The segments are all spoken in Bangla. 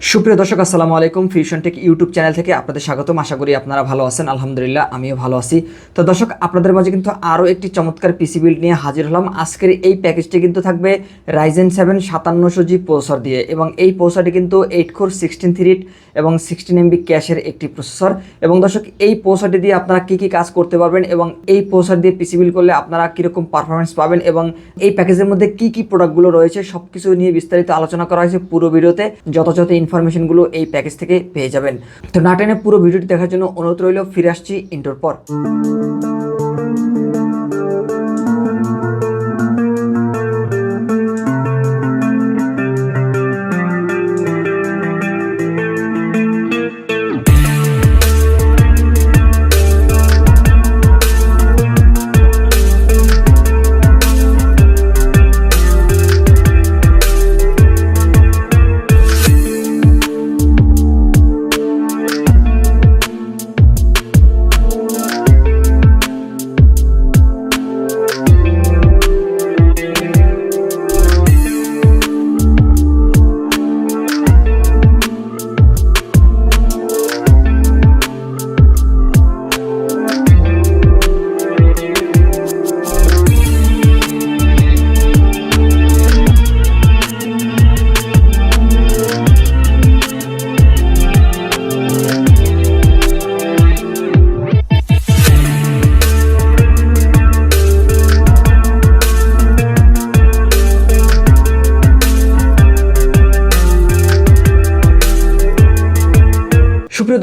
সুপ্রিয় দর্শক, আসসালামু আলাইকুম। ফিউশন টেক ইউটিউব চ্যানেল থেকে আপনাদের স্বাগতম। আশা করি আপনারা ভালো আছেন। আলহামদুলিল্লাহ, আমিও ভালো আছি। তো দর্শক, আপনাদের মাঝে কিন্তু আরও একটি চমৎকার পিসি বিল্ড নিয়ে হাজির হলাম। আজকের এই প্যাকেজটি কিন্তু থাকবে রাইজেন সেভেন সাতান্নশো জি প্রসার দিয়ে এবং এই প্রসারটি কিন্তু এইট কোর সিক্সটিন থ্রিট এবং সিক্সটিন এমবি ক্যাশের একটি প্রসেসর এবং দর্শক, এই প্রসেসরটি দিয়ে আপনারা কী কী কাজ করতে পারবেন এবং এই প্রসেসর দিয়ে পিসি বিল্ড করলে আপনারা কীরকম পারফরমেন্স পাবেন এবং এই প্যাকেজের মধ্যে কী কী প্রোডাক্টগুলো রয়েছে সব কিছু নিয়ে বিস্তারিত আলোচনা করা হয়েছে পুরো ভিডিওতে। যথাযথ ইনফরমেশনগুলো এই প্যাকেজ থেকে পেয়ে যাবেন। তো নাটেনে পুরো ভিডিওটি দেখার জন্য অনুরোধ রইল, ফিরে আসছি ইন্টোর পর।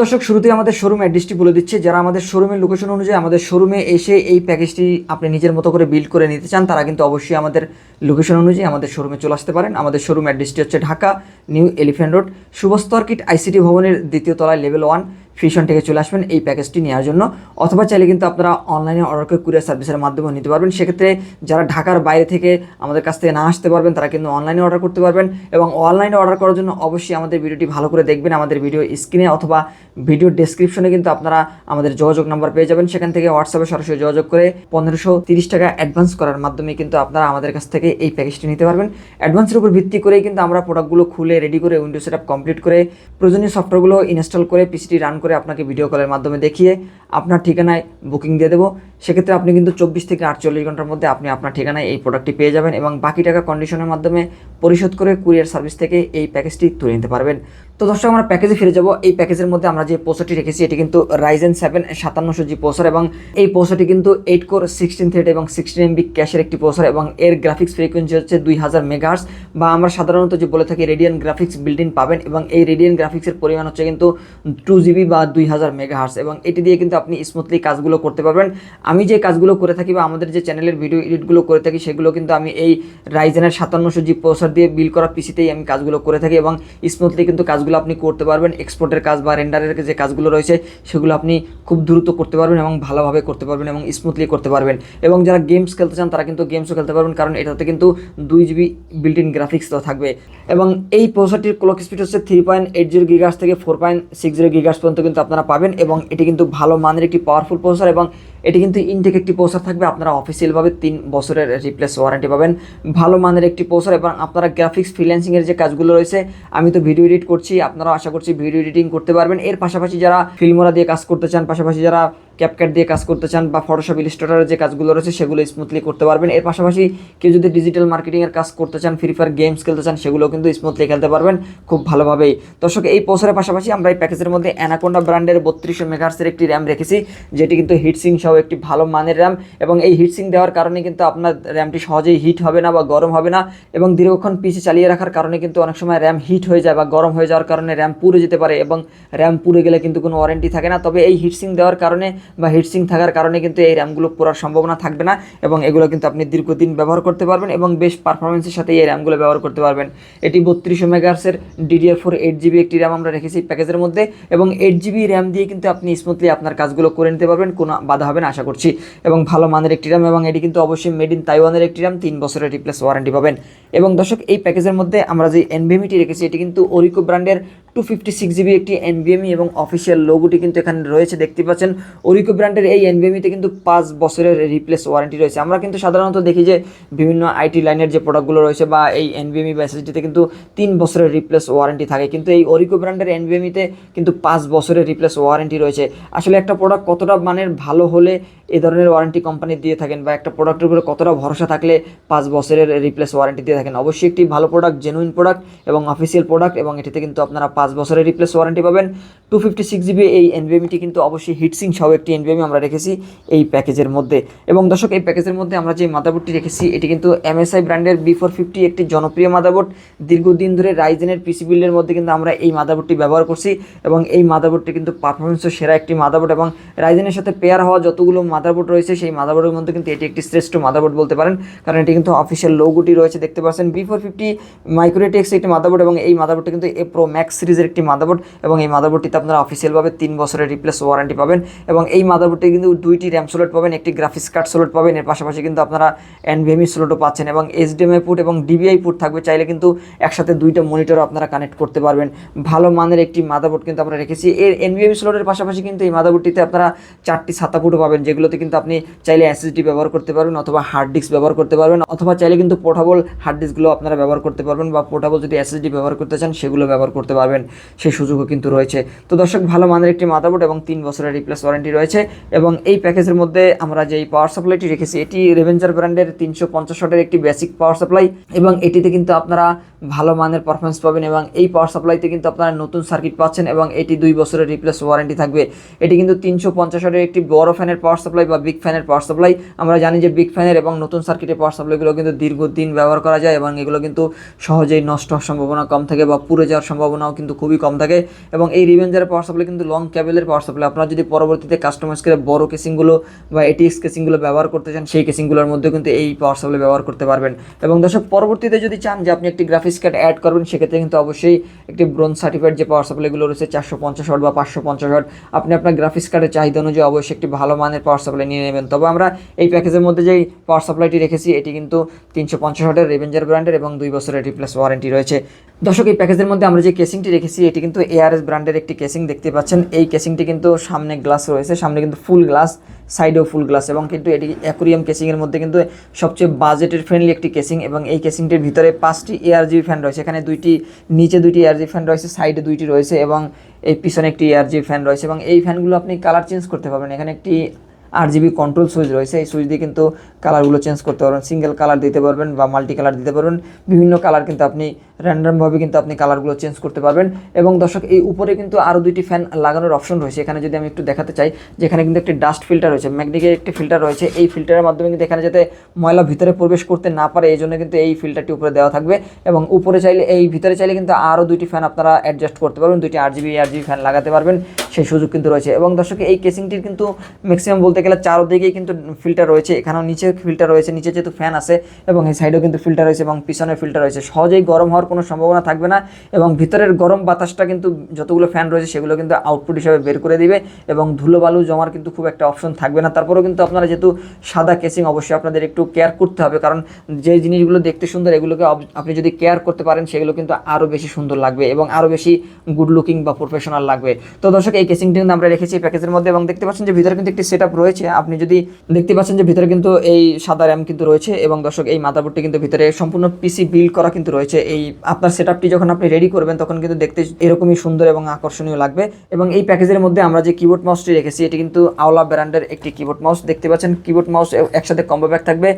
দর্শক, শুরুতেই আমাদের শোরুম অ্যাড্রেসটি বলে দিচ্ছে। যারা আমাদের শোরুমের লোকেশন অনুযায়ী আমাদের শোরুমে এসে এই প্যাকেজটি আপনি নিজের মতো করে বিল্ড করে নিতে চান, তারা কিন্তু অবশ্যই আমাদের লোকেশন অনুযায়ী আমাদের শোরুমে চলে আসতে পারেন। আমাদের শোরুম অ্যাড্রেসটি হচ্ছে ঢাকা নিউ এলিফ্যান্ট রোড সুভস্তর্কিট আইসিটি ভবনের দ্বিতীয় তলায় লেভেল ওয়ান ফিশন থেকে চলে আসবেন এই প্যাকেজটি নেওয়ার জন্য। অথবা চাইলে কিন্তু আপনারা অনলাইনে অর্ডার করে কুরিয়ার সার্ভিসের মাধ্যমে নিতে পারবেন। সেক্ষেত্রে যারা ঢাকার বাইরে থেকে আমাদের কাছ থেকে না আসতে পারবেন, তারা কিন্তু অনলাইনে অর্ডার করতে পারবেন এবং অনলাইনে অর্ডার করার জন্য অবশ্যই আমাদের ভিডিওটি ভালো করে দেখবেন। আমাদের ভিডিও স্ক্রিনে অথবা ভিডিও ডেসক্রিপশনে কিন্তু আপনারা আমাদের যোগাযোগ নাম্বার পেয়ে যাবেন। সেখান থেকে হোয়াটসঅ্যাপে সরাসরি যোগাযোগ করে পনেরোশো তিরিশ টাকা অ্যাডভান্স করার মাধ্যমে কিন্তু আপনারা আমাদের কাছ থেকে এই প্যাকেজটি নিতে পারবেন। অ্যাডভান্সের উপর ভিত্তি করেই কিন্তু আমরা প্রোডাক্টগুলো খুলে রেডি করে উইন্ডো সেট আপ কমপ্লিট করে, প্রয়োজনীয় সফটওয়্যারগুলো ইনস্টল করে পিসিটি রান করে আপনাকে ভিডিও কলের মাধ্যমে দেখিয়ে আপনার ঠিকানায় বুকিং দিয়ে দেবো। সেক্ষেত্রে আপনি কিন্তু চব্বিশ থেকে আটচল্লিশ ঘণ্টার মধ্যে আপনি আপনার ঠিকানায় এই প্রোডাক্টটি পেয়ে যাবেন এবং বাকি টাকা কন্ডিশনের মাধ্যমে পরিশোধ করে কুরিয়ার সার্ভিস থেকে এই প্যাকেজটি তুলে নিতে পারবেন। তো দর্শক, আমরা প্যাকেজে ফিরে যাব। এই প্যাকেজের মধ্যে আমরা যে পোসারটি রেখেছি, এটি কিন্তু রাইজেন সেভেন সাতান্নশো জি পোসার এবং এই পোসারটি কিন্তু এইট কোর সিক্সটিন থ্রেড এবং সিক্সটিন এমবি ক্যাশের একটি পোসার এবং এর গ্রাফিক্স ফ্রিকোয়েন্সি হচ্ছে দুই হাজার মেগাহার্স বা আমরা সাধারণত যে বলে থাকি রেডিয়ান গ্রাফিক্স বিল্ডিং পাবেন এবং এই রেডিয়ান গ্রাফিক্সের পরিমাণ হচ্ছে কিন্তু টু জিবি বা দুই হাজার মেগাহার্স এবং এটি দিয়ে কিন্তু আপনি স্মুথলি কাজগুলো করতে পারবেন। আমি যে কাজগুলো করে থাকি বা আমাদের যে চ্যানেলের ভিডিও এডিটগুলো করে থাকি, সেগুলো কিন্তু আমি এই রাইজেনের সাতান্নশো জি প্রসার দিয়ে বিল করা পিসিতেই আমি কাজগুলো করে থাকি এবং স্মুথলি কিন্তু কাজগুলো আপনি করতে পারবেন এক্সপোর্টের কাজ বা রেন্ডারের যে কাজগুলো রয়েছে, সেগুলো আপনি খুব দ্রুত করতে পারবেন এবং ভালোভাবে করতে পারবেন এবং স্মুথলি করতে পারবেন। এবং যারা গেমস খেলতে চান, তারা কিন্তু গেমসও খেলতে পারবেন, কারণ এটাতে কিন্তু দুই জিবি বিল্ট ইন গ্রাফিক্স থাকবে। এবং এই প্রসেসরটির ক্লক স্পিড হচ্ছে three point eight zero gigahertz থেকে four point six zero gigahertz পর্যন্ত কিন্তু আপনারা পাবেন, এবং এটি কিন্তু ভালো মানের একটি পাওয়ারফুল প্রসেসর এবং এটি কিন্তু ইনটেক একটি পোসার থাকবে। আপনারা অফিসিয়ালভাবে তিন বছরের রিপ্লেস ওয়ারেন্টি পাবেন। ভালো মানের একটি পোসার এবং আপনারা গ্রাফিক্স ফ্রিল্যান্সিংয়ের যে কাজগুলো রয়েছে, আমি তো ভিডিও এডিট করছি আপনারা আশা করছি ভিডিও এডিটিং করতে পারবেন। এর পাশাপাশি যারা ফিল্মরা দিয়ে কাজ করতে চান, পাশাপাশি যারা ক্যাপকাট দিয়ে কাজ করতে চান বা ফটোশপ ইলিস্ট্রেটারের যে কাজগুলো রয়েছে সেগুলো স্মুথলি করতে পারবেন। এর পাশাপাশি কেউ যদি ডিজিটাল মার্কেটিংয়ের কাজ করতে চান ফ্রি ফায়ার গেমস খেলতে চান সেগুলো কিন্তু স্মুথলি খেলতে পারবেন খুব ভালোভাবেই। দর্শক, এই পোসারের পাশাপাশি আমরা এই প্যাকেজের মধ্যে অ্যানাকোন্ডা ব্র্যান্ডের বত্রিশশো মেগার্সের একটি র্যাম রেখেছি, যেটি কিন্তু হিটসিং সহ একটি ভালো মানের র্যাম এবং এই হিটসিং দেওয়ার কারণে কিন্তু আপনার র্যামটি সহজেই হিট হবে না বা গরম হবে না এবং দীর্ঘক্ষণ পিসি চালিয়ে রাখার কারণে কিন্তু অনেক সময় র্যাম হিট হয়ে যায় বা গরম হয়ে যাওয়ার কারণে র্যাম পুড়ে যেতে পারে এবং র্যাম পুড়ে গেলে কিন্তু কোনো ওয়ারেন্টি থাকে না। তবে এই হিটসিং দেওয়ার কারণে বা হিটসিং থাকার কারণে কিন্তু এই র্যামগুলো পড়ার সম্ভাবনা থাকবে না এবং এগুলো কিন্তু আপনি দীর্ঘদিন ব্যবহার করতে পারবেন এবং বেশ পারফরমেন্সের সাথে এই র্যামগুলো ব্যবহার করতে পারবেন। এটি বত্রিশশো মেগাহার্সের ডিডিআর ফোর এইট জিবি একটি র্যাম আমরা রেখেছি প্যাকেজের মধ্যে এবং এইট জিবি র্যাম দিয়ে কিন্তু আপনি স্মুথলি আপনার কাজগুলো করে নিতে পারবেন, কোনো বাধা হবে না, আশা করছি। এবং ভালো মানের একটি র্যাম এবং এটি কিন্তু অবশ্যই মেড ইন তাইওয়ানের একটি র্যাম তিন বছরের রিপ্লেস ওয়ারেন্টি পাবেন। এবং দর্শক, এই প্যাকেজের মধ্যে আমরা যে এনভিএমিটি রেখেছি, এটি কিন্তু ওরিকো ব্র্যান্ডের টু ফিফটি সিক্স জিবি একটি এনভিএমই এবং অফিসিয়াল লোগোটি কিন্তু এখানে রয়েছে। দেখতে পাচ্ছেন ওরিকো ব্র্যান্ডের এই এনভিএমিতে কিন্তু পাঁচ বছরের রিপ্লেস ওয়ারেন্টি রয়েছে। আমরা কিন্তু সাধারণত দেখি যে বিভিন্ন আইটি লাইনের যে প্রোডাক্টগুলো রয়েছে বা এই এনভিএমই বা এসএসডিতে কিন্তু তিন বছরের রিপ্লেস ওয়ারেন্টি থাকে। কিন্তু এই ওরিকো ব্র্যান্ডের এনভিএমিতে কিন্তু পাঁচ বছরের রিপ্লেস ওয়ারেন্টি রয়েছে। আসলে একটা প্রোডাক্ট কতটা মানের ভালো হলে এই ধরনের ওয়ারেন্টি কোম্পানি দিয়ে থাকেন বা একটা প্রোডাক্টের উপরে কতটা ভরসা থাকলে পাঁচ বছরের রিপ্লেস ওয়ারেন্টি দিয়ে থাকেন? অবশ্যই একটি ভালো প্রোডাক্ট জেনুইন প্রোডাক্ট এবং অফিসিয়াল প্রোডাক্ট এবং এটিতে কিন্তু আপনারা পাঁচ বছরের রিপ্লেস ওয়ারেন্টি পাবেন। টু ফিফটি সিক্স জিবি এই এনভিএমিটি কিন্তু অবশ্যই হিটসিং সহ একটি এনভিএমি আমরা রেখেছি এই প্যাকেজের মধ্যে। এবং দর্শক, এই প্যাকেজের মধ্যে আমরা যে মাদাবোর্ডটি রেখেছি, এটি কিন্তু এমএসআই ব্র্যান্ডের বি ফোর ফিফটি একটি জনপ্রিয় মাদাবোর্ড দীর্ঘদিন ধরে রাইজেনের পিসি বিল্ডের মধ্যে কিন্তু আমরা এই মাদাবোর্ডটি ব্যবহার করছি এবং এই মাদাবোর্ডটি কিন্তু পারফরমেন্সও সেরা একটি মাদাবোর্ড এবং রাইজেনের সাথে পেয়ার হওয়া যতগুলো মাদারবোর্ড রয়েছে, সেই মাদারবোর্ডের মধ্যে কিন্তু এটি একটি শ্রেষ্ঠ মাদারবোর্ড বলতে পারেন। কারণ এটি কিন্তু অফিসিয়াল লোগোটি রয়েছে, দেখতে পাচ্ছেন। বি ফোর ফিফটি মাইক্রোটেক্স একটি মাদারবোর্ড এবং এই মাদারবোর্ডটি কিন্তু এ প্রো ম্যাক্স সিরিজের একটি মাদারবোর্ড এবং এই মাদারবোর্ডটিতে আপনারা অফিসিয়ালভাবে তিন বছরের রিপ্লেস ওয়ারেন্টি পাবেন এবং এই মাদারবোর্ডটি কিন্তু দুইটি র্যাম সোলেট পাবেন, একটি গ্রাফিক্স কার্ড সোলেট পাবেন। এর পাশাপাশি কিন্তু আপনারা এনভিএমই সোলেটও পাচ্ছেন এবং এইচডিএমআই পুট এবং ডিবিআই পুট থাকবে। চাইলে কিন্তু একসাথে দুইটা মনিটরও আপনারা কানেক্ট করতে পারবেন। ভালো মানের একটি মাদারবোর্ড কিন্তু আমরা রেখেছি। এর এনভিএমই সোলেটের পাশাপাশি কিন্তু এই মাদারবোর্ডটিতে আপনারা চারটি ছাতা পুটও পাবেন যেগুলোতে কিন্তু আপনি চাইলে এসএসডি ব্যবহার করতে পারবেন অথবা হার্ড ডিস্ক ব্যবহার করতে পারবেন, অথবা চাইলে কিন্তু পোর্টাবল হার্ড ডিস্কগুলো আপনারা ব্যবহার করতে পারবেন বা পোর্টাবল যদি এসএসডি ব্যবহার করতে চান, সেগুলো ব্যবহার করতে পারবেন। সেই সুযোগও কিন্তু রয়েছে। তো দর্শক, ভালো মানের একটি মাদারবোর্ড এবং তিন বছরের রিপ্লেস ওয়ারেন্টি রয়েছে এবং এই প্যাকেজের মধ্যে আমরা যেই পাওয়ার সাপ্লাইটি রেখেছি, এটি রেভেঞ্জার ব্র্যান্ডের তিনশো পঞ্চাশ ওয়াটের একটি বেসিক পাওয়ার সাপ্লাই এবং এটিতে কিন্তু আপনারা ভালো মানের পারফরমেন্স পাবেন এবং এই পাওয়ার সাপ্লাইতে কিন্তু আপনারা নতুন সার্কিট পাচ্ছেন এবং এটি দুই বছরের রিপ্লেস ওয়ারেন্টি থাকবে। এটি কিন্তু তিনশো পঞ্চাশ একটি বড় ফ্যানের পাওয়ার সাপ্লাই বা বিগ ফ্যানের পাওয়ার সাপ্লাই আমরা জানি যে বিগ ফ্যানের এবং নতুন সার্কিটের পাওয়ার সাপ্লাইগুলো কিন্তু দীর্ঘদিন ব্যবহার করা যায় এবং এগুলো কিন্তু সহজেই নষ্ট হওয়ার সম্ভাবনা কম থাকে বা পুড়ে যাওয়ার সম্ভাবনাও কিন্তু খুবই কম থাকে। এবং এই রিভেঞ্জারের পাওয়ার সাপ্লাই কিন্তু লং ক্যাবেলের পাওয়ার সাপ্লাই আপনারা যদি পরবর্তীতে কাস্টমাইজ করে বড় কেসিংগুলো বা এটিএক্স কেসিংগুলো ব্যবহার করতে চান, সেই কেসিংগুলোর মধ্যে কিন্তু এই পাওয়ার সাপ্লাই ব্যবহার করতে পারবেন। এবং দর্শক, পরবর্তীতে যদি চান যে আপনি একটি গ্রাফিক্স কার্ড অ্যাড করবেন, সেক্ষেত্রে কিন্তু অবশ্যই একটি ব্রোঞ্জ সার্টিফাইড যে পাওয়ার সাপ্লাইগুলো রয়েছে, চারশো পঞ্চাশ বা পাঁচশো পঞ্চাশ ওয়াট আপনি আপনার গ্রাফিক্স কার্ডের চাহিদা অনুযায়ী অবশ্যই একটি ভালো মানের পাওয়ার সাপ্লাই নিয়ে নেবেন। তবে আমরা এই প্যাকেজের মধ্যে যেই পাওয়ার সাপ্লাইটি রেখেছি, এটি কিন্তু তিনশো পঞ্চাশ ওয়াটের রেভেঞ্জার ব্র্যান্ডের এবং দুই বছরের রিপ্লেস ওয়ারেন্টি রয়েছে। দর্শক, এই প্যাকেজের মধ্যে আমরা যে কেসিংটি রেখেছি, এটি কিন্তু এআরএস ব্র্যান্ডের একটি কেসিং দেখতে পাচ্ছেন। এই কেসিংটি কিন্তু সামনে গ্লাস রয়েছে, সামনে কিন্তু ফুল গ্লাস সাইডেও ফুল গ্লাস এবং কিন্তু এটি অ্যাকুরিয়াম কেসিংয়ের মধ্যে কিন্তু সবচেয়ে বাজেটের ফ্রেন্ডলি একটি কেসিং এবং এই কেসিংটির ভিতরে পাঁচটি এআরজি ফ্যান রয়েছে। এখানে দুইটি, নিচে দুইটি এআরজি ফ্যান রয়েছে সাইডে দুইটি রয়েছে এবং এই পিছনে একটি এআরজি ফ্যান রয়েছে এবং এই ফ্যানগুলো আপনি কালার চেঞ্জ করতে পারবেন। এখানে একটি আট জিবি কন্ট্রোল সুইচ রয়েছে, এই সুইচ দিয়ে কিন্তু কালারগুলো চেঞ্জ করতে পারবেন। সিঙ্গেল কালার দিতে পারবেন বা মাল্টি কালার দিতে পারবেন। বিভিন্ন কালার কিন্তু আপনি র্যান্ডামভাবে কিন্তু আপনি কালারগুলো চেঞ্জ করতে পারবেন। এবং দর্শক, এই উপরে কিন্তু আরও দুইটি ফ্যান লাগানোর অপশন রয়েছে। এখানে যদি আমি একটু দেখাতে চাই, যেখানে কিন্তু একটি ডাস্ট ফিল্টার রয়েছে ম্যাগনিকের একটি ফিল্টার রয়েছে। এই ফিল্টারের মাধ্যমে কিন্তু এখানে যাতে ময়লা ভিতরে প্রবেশ করতে না পারে, এই জন্য কিন্তু এই ফিল্টারটি উপরে দেওয়া থাকবে। এবং উপরে চাইলে, এই ভিতরে চাইলে কিন্তু আরও দুইটি ফ্যান আপনারা অ্যাডজাস্ট করতে পারবেন। দুইটি আট জিবি আট জিবি ফ্যান লাগাতে পারবেন। সেই সুযোগ কিন্তু রয়েছে। এবং দর্শক, এই কেসিংটির কিন্তু ম্যাক্সিমাম বলতে গেলে চারদিকেই কিন্তু ফিল্টার রয়েছে। এখানেও নিচে ফিল্টার রয়েছে, নিচে যেহেতু ফ্যান আছে এবং এই সাইডেও কিন্তু ফিল্টার রয়েছে এবং পিছনে ফিল্টার রয়েছে। সহজেই গরম হওয়ার কোনো সম্ভাবনা থাকবে না এবং ভিতরের গরম বাতাসটা কিন্তু যতগুলো ফ্যান রয়েছে সেগুলো কিন্তু আউটপুট হিসাবে বের করে দিবে এবং ধুলো বালু জমার কিন্তু খুব একটা অপশন থাকবে না। তারপরেও কিন্তু আপনারা যেহেতু সাদা কেসিং অবশ্যই আপনাদের একটু কেয়ার করতে হবে কারণ যে জিনিসগুলো দেখতে সুন্দর এগুলোকে আপনি যদি কেয়ার করতে পারেন সেগুলো কিন্তু আরও বেশি সুন্দর লাগবে এবং আরও বেশি গুড লুকিং বা প্রফেশনাল লাগবে। তো দর্শক, এই কেসিংটি কিন্তু আমরা রেখেছি প্যাকেজের মধ্যে এবং দেখতে পাচ্ছেন যে ভিতরে কিন্তু একটি সেট রয়েছে। আপনি যদি দেখতে পাচ্ছেন যে ভিতরে কিন্তু এই সাদা র্যাম কিন্তু রয়েছে এবং দর্শক, এই মাদারবোর্ডটি কিন্তু ভিতরে সম্পূর্ণ পিসি বিল্ড করা কিন্তু রয়েছে। এই আপনার সেট যখন আপনি রেডি করবেন, তখন কিন্তু দেখতে এরকমই সুন্দর এবং আকর্ষণীয় লাগবে এবং এই প্যাকেজের মধ্যে আমরা যে কিবোর্ড মাউসটি রেখেছি, এটি কিন্তু আওলা ব্র্যান্ডের একটি কিবোর্ড মাউস দেখতে পাচ্ছেন কিবোর্ড মাউস একসাথে কম্বো ব্যাগ থাকবে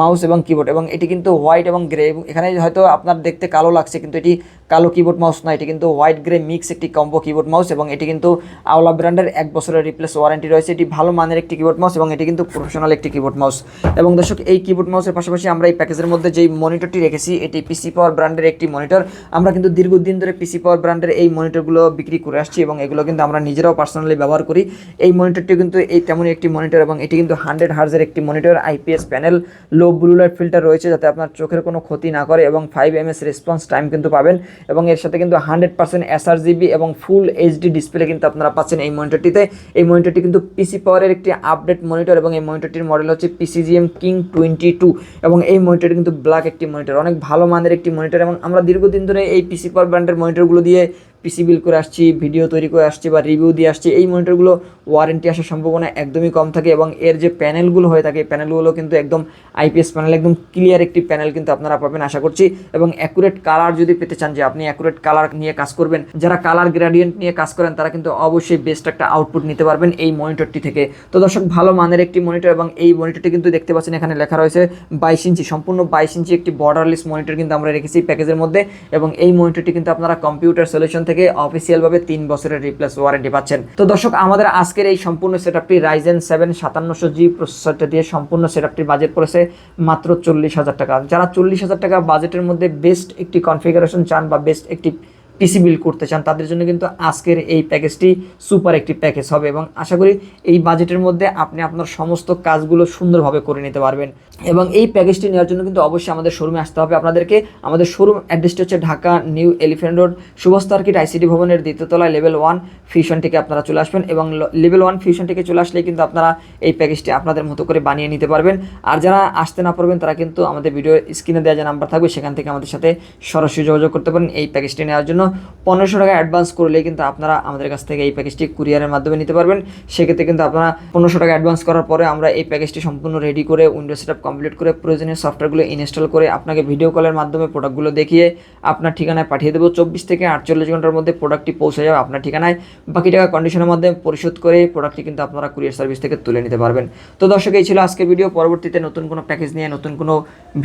মাউস এবং কিবোর্ড এবং এটি কিন্তু হোয়াইট এবং গ্রে এখানে হয়তো আপনার দেখতে কালো লাগছে, কিন্তু এটি কালো কিবোর্ড মাউস না, এটি কিন্তু হোয়াইট গ্রে মিক্স একটি কম্বো কিবোর্ড মাউস এবং এটি কিন্তু আওলা ব্র্যান্ডের এক বছরের রিপ্লেস ওয়ারেন্টি রয়েছে। এটি ভালো মানের একটি কিবোর্ড মাউস এবং এটি কিন্তু প্রফেশনাল একটি কিবোর্ড মাউস এবং দর্শক, এই কিবোর্ড মাউসের পাশাপাশি আমরা এই প্যাকেজের মধ্যে যেই মনিটরটি রেখেছি, এটি পিসি পাওয়ার ব্র্যান্ডের একটি মনিটর আমরা কিন্তু দীর্ঘদিন ধরে পিসি পাওয়ার ব্র্যান্ডের এই মনিটরগুলো বিক্রি করে আসছি এবং এগুলো কিন্তু আমরা নিজেরাও পার্সোনালি ব্যবহার করি। এই মনিটরটি কিন্তু এই তেমনই একটি মনিটর এবং এটি কিন্তু হান্ড্রেড হার্জের একটি monitor IPS panel low blue light filter রয়েছে যাতে আপনার চোখের কোনো ক্ষতি না করে এবং five M S response time কিন্তু পাবেন। এবং এর সাথে কিন্তু হান্ড্রেড পার্সেন্ট এসআরজিবি এবং ফুল এইচডি ডিসপ্লে কিন্তু আপনারা পাচ্ছেন এই মনিটরটিতে এই মনিটরটি কিন্তু পিসি পাওয়ারের একটি আপডেট মনিটর এবং এই মনিটরটির মডেল হচ্ছে পিসিজিএম কিং টোয়েন্টি টু এবং এই মনিটরটি কিন্তু ব্ল্যাক একটি মনিটর অনেক ভালো মানের একটি মনিটর এবং আমরা দীর্ঘদিন ধরে এই পিসি পাওয়ার ব্র্যান্ডের মনিটরগুলো দিয়ে পিসি বিল করে আসছি ভিডিও তৈরি করে আসছি বা রিভিউ দিয়ে আসছি, এই মনিটরগুলো ওয়ারেন্টি আসার সম্ভাবনা একদমই কম থাকে এবং এর যে প্যানেলগুলো হয়ে থাকে প্যানেলগুলো কিন্তু একদম আইপিএস প্যানেল একদম ক্লিয়ার একটি প্যানেল কিন্তু আপনারা পাবেন, আশা করছি। এবং অ্যাকুরেট কালার যদি পেতে চান, যে আপনি অ্যাকুরেট কালার নিয়ে কাজ করবেন, যারা কালার গ্রেডিয়েন্ট নিয়ে কাজ করেন, তারা কিন্তু অবশ্যই বেস্ট একটা আউটপুট নিতে পারবেন এই মনিটরটি থেকে। তো দর্শক, ভালো মানের একটি মনিটর এবং এই মনিটরটি কিন্তু দেখতে পাচ্ছেন, এখানে লেখা রয়েছে বাইশ ইঞ্চি, সম্পূর্ণ বাইশ ইঞ্চি একটি বর্ডারলেস মনিটর কিন্তু আমরা রেখেছি প্যাকেজের মধ্যে। এবং এই মনিটরটি কিন্তু আপনারা কম্পিউটার সলিউশন থেকে অফিসিয়ালভাবে তিন বছরের রিপ্লেস ওয়ারেন্টি পাচ্ছেন। তো দর্শক, আমাদের আজকের এই সম্পূর্ণ সেট আপটি রাইজেন সেভেন সাতান্নশো জি প্রসেসরটা দিয়ে সম্পূর্ণ সেট আপটির বাজেট পড়েছে মাত্র চল্লিশ হাজার টাকা। যারা চল্লিশ হাজার টাকা বাজেটের মধ্যে বেস্ট একটি কনফিগারেশন চান বা বেস্ট একটি পিসি বিল্ড করতে চান, তাদের জন্য কিন্তু আজকের এই প্যাকেজটি সুপার একটি প্যাকেজ হবে এবং আশা করি এই বাজেটের মধ্যে আপনি আপনার সমস্ত কাজগুলো সুন্দরভাবে করে নিতে পারবেন। এবং এই প্যাকেজটি নেওয়ার জন্য কিন্তু অবশ্যই আমাদের শোরুমে আসতে হবে। আপনাদেরকে আমাদের শোরুম অ্যাড্রেসটি হচ্ছে ঢাকা নিউ এলিফ্যান্ট রোড শুভস সার্কিট আইসিডি ভবনের দ্বিতীয়তলায় লেভেল ওয়ান ফিউশন থেকে আপনারা চলে আসবেন এবং লেভেল ওয়ান ফিউশন থেকে চলে আসলে কিন্তু আপনারা এই প্যাকেজটি আপনাদের মতো করে বানিয়ে নিতে পারবেন। আর যারা আসতে না পারবেন, তারা কিন্তু আমাদের ভিডিও স্ক্রিনে দেওয়া যে নাম্বার থাকবে, সেখান থেকে আমাদের সাথে সরাসরি যোগাযোগ করতে পারেন। এই প্যাকেজটি নেওয়ার জন্য পনেরোশো টাকা অ্যাডভান্স করলে কিন্তু আপনারা আমাদের কাছ থেকে এই প্যাকেজটি কুরিয়ারের মাধ্যমে নিতে পারবেন। সেক্ষেত্রে কিন্তু আপনারা পনেরোশো টাকা অ্যাডভান্স করার পরে আমরা এই প্যাকেজটি সম্পূর্ণ রেডি করে উইন্ডোজ সেটআপ কমপ্লিট করে, প্রয়োজনীয় সফটওয়্যারগুলো ইনস্টল করে আপনাকে ভিডিও কলের মাধ্যমে প্রোডাক্টগুলো দেখিয়ে আপনার ঠিকানায় পাঠিয়ে দেবো। চব্বিশ থেকে আটচল্লিশ ঘণ্টার মধ্যে প্রোডাক্টটি পৌঁছে যাবে আপনার ঠিকানায়। বাকি টাকা কন্ডিশনের মাধ্যমে পরিশোধ করে প্রোডাক্টটি কিন্তু আপনারা কুরিয়ার সার্ভিস থেকে তুলে নিতে পারবেন। তো দর্শক, এই ছিল আজকে ভিডিও পরবর্তীতে নতুন কোনো প্যাকেজ নিয়ে, নতুন কোনো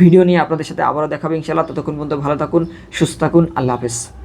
ভিডিও নিয়ে আপনাদের সাথে আবারও দেখাবে ইনশাআল্লাহ। ততক্ষণ পর্যন্ত ভালো থাকুন, সুস্থ থাকুন। আল্লাহ হাফেজ।